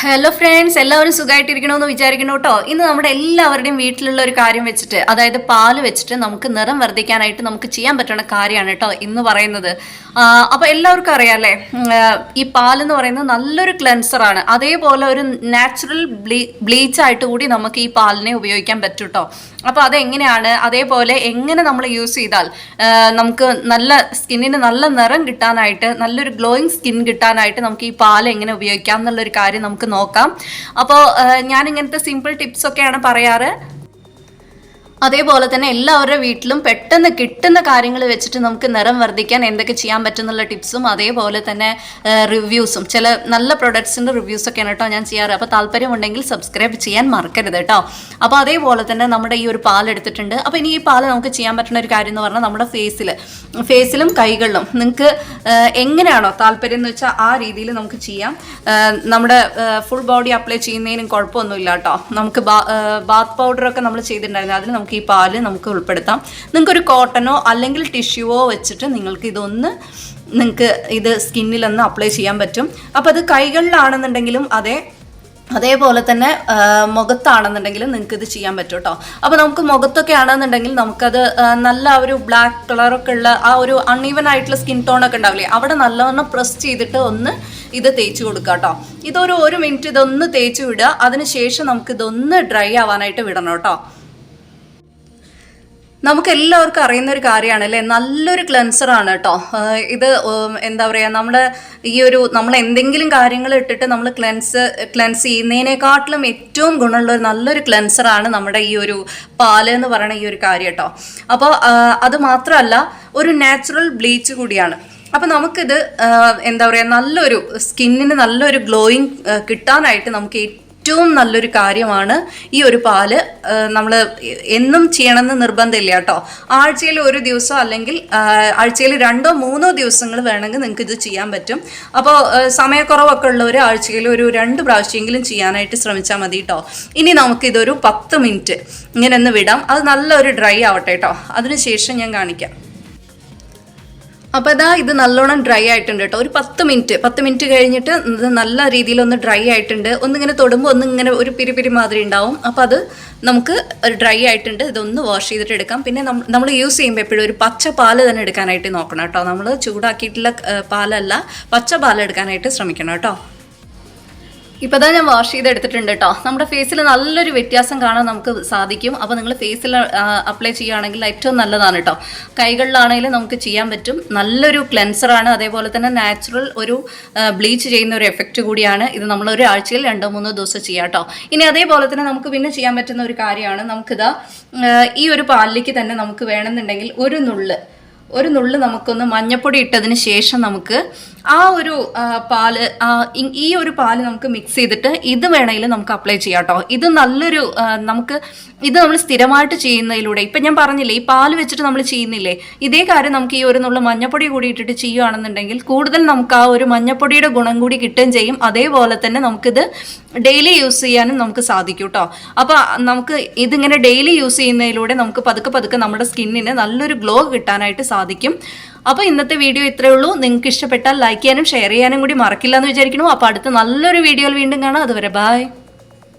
Hello friends എല്ലാവരും സുഖമായിട്ടിരിക്കണമെന്ന് വിചാരിക്കണം കേട്ടോ. ഇന്ന് നമ്മുടെ എല്ലാവരുടെയും വീട്ടിലുള്ള ഒരു കാര്യം വെച്ചിട്ട് അതായത് പാൽ വെച്ചിട്ട് നമുക്ക് നിറം വർദ്ധിക്കാനായിട്ട് നമുക്ക് ചെയ്യാൻ പറ്റുന്ന കാര്യമാണ് കേട്ടോ ഇന്ന് പറയുന്നത്. അപ്പോൾ അപ്പൊ എല്ലാവർക്കും അറിയാല്ലേ ഈ പാലെന്ന് പറയുന്നത് നല്ലൊരു ക്ലെൻസർ ആണ്. അതേപോലെ ഒരു നാച്ചുറൽ ബ്ലീ ബ്ലീച്ചായിട്ട് കൂടി നമുക്ക് ഈ പാലിനെ ഉപയോഗിക്കാൻ പറ്റും കേട്ടോ. അപ്പോൾ അതെങ്ങനെയാണ്? അതേപോലെ എങ്ങനെ നമ്മൾ യൂസ് ചെയ്താൽ നമുക്ക് നല്ല സ്കിന്നിന് നല്ല നിറം കിട്ടാനായിട്ട് നല്ലൊരു ഗ്ലോയിങ് സ്കിൻ കിട്ടാനായിട്ട് നമുക്ക് ഈ പാൽ എങ്ങനെ ഉപയോഗിക്കാം എന്നുള്ളൊരു കാര്യം നമുക്ക് നോക്കാം. അപ്പോൾ ഞാൻ ഇങ്ങനത്തെ സിമ്പിൾ ടിപ്സ് ഒക്കെയാണ് പറയാറ്. അതേപോലെ തന്നെ എല്ലാവരുടെ വീട്ടിലും പെട്ടെന്ന് കിട്ടുന്ന കാര്യങ്ങൾ വെച്ചിട്ട് നമുക്ക് നിറം വർദ്ധിക്കാൻ എന്തൊക്കെ ചെയ്യാൻ പറ്റുന്നുള്ള ടിപ്സും അതേപോലെ തന്നെ റിവ്യൂസും. ചില നല്ല പ്രൊഡക്ട്സിന്റെ റിവ്യൂസൊക്കെയാണ് കേട്ടോ ഞാൻ ചെയ്യാറ്. അപ്പോൾ താല്പര്യമുണ്ടെങ്കിൽ സബ്സ്ക്രൈബ് ചെയ്യാൻ മറക്കരുത് കേട്ടോ. അപ്പോൾ അതേപോലെ തന്നെ നമ്മുടെ ഈ ഒരു പാൽ എടുത്തിട്ടുണ്ട്. അപ്പോൾ ഇനി ഈ പാൽ നമുക്ക് ചെയ്യാൻ പറ്റുന്ന ഒരു കാര്യം എന്ന് പറഞ്ഞാൽ നമ്മുടെ ഫേസിൽ ഫേസിലും കൈകളിലും നിങ്ങൾക്ക് എങ്ങനെയാണോ താല്പര്യം എന്ന് വെച്ചാൽ ആ രീതിയിൽ നമുക്ക് ചെയ്യാം. നമ്മുടെ ഫുൾ ബോഡി അപ്ലൈ ചെയ്യുന്നതിനും കുഴപ്പമൊന്നുമില്ല കേട്ടോ. നമുക്ക് ബാത്ത് പൗഡറൊക്കെ നമ്മൾ ചെയ്തിട്ടുണ്ടായിരുന്നു. അതിൽ നമുക്ക് ഈ പാൽ നമുക്ക് ഉൾപ്പെടുത്താം. നിങ്ങൾക്കൊരു കോട്ടനോ അല്ലെങ്കിൽ ടിഷ്യൂവോ വെച്ചിട്ട് നിങ്ങൾക്ക് ഇതൊന്ന് നിങ്ങൾക്ക് ഇത് സ്കിന്നിലൊന്ന് അപ്ലൈ ചെയ്യാൻ പറ്റും. അപ്പോൾ അത് കൈകളിലാണെന്നുണ്ടെങ്കിലും അതെ അതേപോലെ തന്നെ മുഖത്താണെന്നുണ്ടെങ്കിലും നിങ്ങൾക്ക് ഇത് ചെയ്യാൻ പറ്റും കേട്ടോ. അപ്പോൾ നമുക്ക് മുഖത്തൊക്കെ ആണെന്നുണ്ടെങ്കിൽ നമുക്കത് നല്ല ഒരു ബ്ലാക്ക് കളറൊക്കെ ഉള്ള ആ ഒരു അൺഈവൻ ആയിട്ടുള്ള സ്കിൻ ടോണൊക്കെ ഉണ്ടാവില്ലേ അവിടെ നല്ലവണ്ണം പ്രസ് ചെയ്തിട്ട് ഒന്ന് ഇത് തേച്ച് കൊടുക്കുക കേട്ടോ. ഇതൊരു ഒരു മിനിറ്റ് ഇതൊന്ന് തേച്ച് വിടുക. അതിനുശേഷം നമുക്ക് ഇതൊന്ന് ഡ്രൈ ആവാനായിട്ട് വിടണം കേട്ടോ. നമുക്ക് എല്ലാവർക്കും അറിയുന്ന ഒരു കാര്യമാണ് അല്ലേ നല്ലൊരു ക്ലെൻസർ ആണ് കേട്ടോ ഇത് എന്താ പറയുക നമ്മുടെ ഈ ഒരു നമ്മൾ എന്തെങ്കിലും കാര്യങ്ങൾ ഇട്ടിട്ട് നമ്മൾ ക്ലെൻസ് ക്ലെൻസ് ചെയ്യുന്നതിനെക്കാട്ടിലും ഏറ്റവും ഗുണമുള്ള ഒരു നല്ലൊരു ക്ലെൻസർ ആണ് നമ്മുടെ ഈ ഒരു പാൽ എന്ന് പറയുന്ന ഈ ഒരു കാര്യം കേട്ടോ അപ്പോൾ അത് മാത്രമല്ല ഒരു നാച്ചുറൽ ബ്ലീച്ച് കൂടിയാണ്. അപ്പോൾ നമുക്കിത് എന്താ പറയുക നല്ലൊരു സ്കിന്നിന് നല്ലൊരു ഗ്ലോയിങ് കിട്ടാനായിട്ട് നമുക്ക് ഏറ്റവും നല്ലൊരു കാര്യമാണ് ഈ ഒരു പാൽ നമ്മൾ എന്നും ചെയ്യണമെന്ന് നിർബന്ധമില്ല കേട്ടോ. ആഴ്ചയിൽ ഒരു ദിവസം അല്ലെങ്കിൽ ആഴ്ചയിൽ രണ്ടോ മൂന്നോ ദിവസങ്ങൾ വേണമെങ്കിൽ നിങ്ങൾക്ക് ഇത് ചെയ്യാൻ പറ്റും. അപ്പോൾ സമയക്കുറവൊക്കെ ഉള്ളവർ ആഴ്ചയിൽ ഒരു രണ്ട് പ്രാവശ്യമെങ്കിലും ചെയ്യാനായിട്ട് ശ്രമിച്ചാൽ മതി കേട്ടോ. ഇനി നമുക്കിതൊരു പത്ത് മിനിറ്റ് ഇങ്ങനെ ഒന്ന് വിടാം. അത് നല്ലൊരു ഡ്രൈ ആവട്ടെ കേട്ടോ. അതിനുശേഷം ഞാൻ കാണിക്കാം. അപ്പോൾ ഇതാ ഇത് നല്ലോണം ഡ്രൈ ആയിട്ടുണ്ട് കേട്ടോ ഒരു പത്ത് മിനിറ്റ് പത്ത് മിനിറ്റ് കഴിഞ്ഞിട്ട് ഇത് നല്ല രീതിയിൽ ഒന്ന് ഡ്രൈ ആയിട്ടുണ്ട്. ഒന്നിങ്ങനെ തൊടുമ്പോൾ ഒന്നിങ്ങനെ ഒരു പിരിപിരി പിരി മാതിരി ഉണ്ടാവും. അപ്പോൾ അത് നമുക്ക് ഡ്രൈ ആയിട്ടുണ്ട്. ഇതൊന്ന് വാഷ് ചെയ്തിട്ട് എടുക്കാം. പിന്നെ നമ്മൾ യൂസ് ചെയ്യുമ്പോൾ എപ്പോഴും ഒരു പച്ച പാൽ തന്നെ എടുക്കാനായിട്ട് നോക്കണം കേട്ടോ നമ്മൾ ചൂടാക്കിയിട്ടുള്ള പാലല്ല പച്ച പാൽ എടുക്കാനായിട്ട് ശ്രമിക്കണം കേട്ടോ ഇപ്പോൾ ഞാൻ വാഷ് ചെയ്ത് എടുത്തിട്ടുണ്ട് കേട്ടോ നമ്മുടെ ഫേസിൽ നല്ലൊരു വ്യത്യാസം കാണാൻ നമുക്ക് സാധിക്കും. അപ്പോൾ നിങ്ങൾ ഫേസിൽ അപ്ലൈ ചെയ്യുകയാണെങ്കിൽ ഏറ്റവും നല്ലതാണ് കേട്ടോ കൈകളിലാണെങ്കിലും നമുക്ക് ചെയ്യാൻ പറ്റും. നല്ലൊരു ക്ലെൻസറാണ് അതേപോലെ തന്നെ നാച്ചുറൽ ഒരു ബ്ലീച്ച് ചെയ്യുന്ന ഒരു എഫക്റ്റ് കൂടിയാണ്. ഇത് നമ്മൾ ഒരാഴ്ചയിൽ രണ്ടോ മൂന്നോ ദിവസം ചെയ്യാം കേട്ടോ ഇനി അതേപോലെ തന്നെ നമുക്ക് പിന്നെ ചെയ്യാൻ പറ്റുന്ന ഒരു കാര്യമാണ്. നമുക്കിതാ ഈ ഒരു പാലിലേക്ക് തന്നെ നമുക്ക് വേണമെന്നുണ്ടെങ്കിൽ ഒരു നുള്ള് ഒരു നുള്ള് നമുക്കൊന്ന് മഞ്ഞപ്പൊടി ഇട്ടതിന് ശേഷം നമുക്ക് ആ ഒരു പാൽ ഈ ഒരു പാൽ നമുക്ക് മിക്സ് ചെയ്തിട്ട് ഇത് വേണമെങ്കിലും നമുക്ക് അപ്ലൈ ചെയ്യാം കേട്ടോ ഇത് നല്ലൊരു നമുക്ക് ഇത് നമ്മൾ സ്ഥിരമായിട്ട് ചെയ്യുന്നതിലൂടെ ഇപ്പം ഞാൻ പറഞ്ഞില്ലേ ഈ പാൽ വെച്ചിട്ട് നമ്മൾ ചെയ്യുന്നില്ലേ ഇതേ കാര്യം നമുക്ക് ഈ ഒരു നുള്ള മഞ്ഞപ്പൊടി കൂടി ഇട്ടിട്ട് ചെയ്യുകയാണെന്നുണ്ടെങ്കിൽ കൂടുതൽ നമുക്ക് ആ ഒരു മഞ്ഞപ്പൊടിയുടെ ഗുണം കൂടി കിട്ടുകയും ചെയ്യും. അതേപോലെ തന്നെ നമുക്കിത് ഡെയിലി യൂസ് ചെയ്യാനും നമുക്ക് സാധിക്കും കേട്ടോ അപ്പോൾ നമുക്ക് ഇതിങ്ങനെ ഡെയിലി യൂസ് ചെയ്യുന്നതിലൂടെ നമുക്ക് പതുക്കെ പതുക്കെ നമ്മുടെ സ്കിന്നിന് നല്ലൊരു ഗ്ലോ കിട്ടാനായിട്ട് സാധിക്കും. അപ്പോൾ ഇന്നത്തെ വീഡിയോ ഇത്രയേ ഉള്ളൂ. നിങ്ങൾക്ക് ഇഷ്ടപ്പെട്ടാൽ ലൈക്ക് ചെയ്യാനും ഷെയർ ചെയ്യാനും കൂടി മറക്കില്ല എന്ന് വിചാരിക്കുന്നു. അപ്പോൾ അടുത്ത നല്ലൊരു വീഡിയോയിൽ വീണ്ടും കാണാം. അതുവരെ ബൈ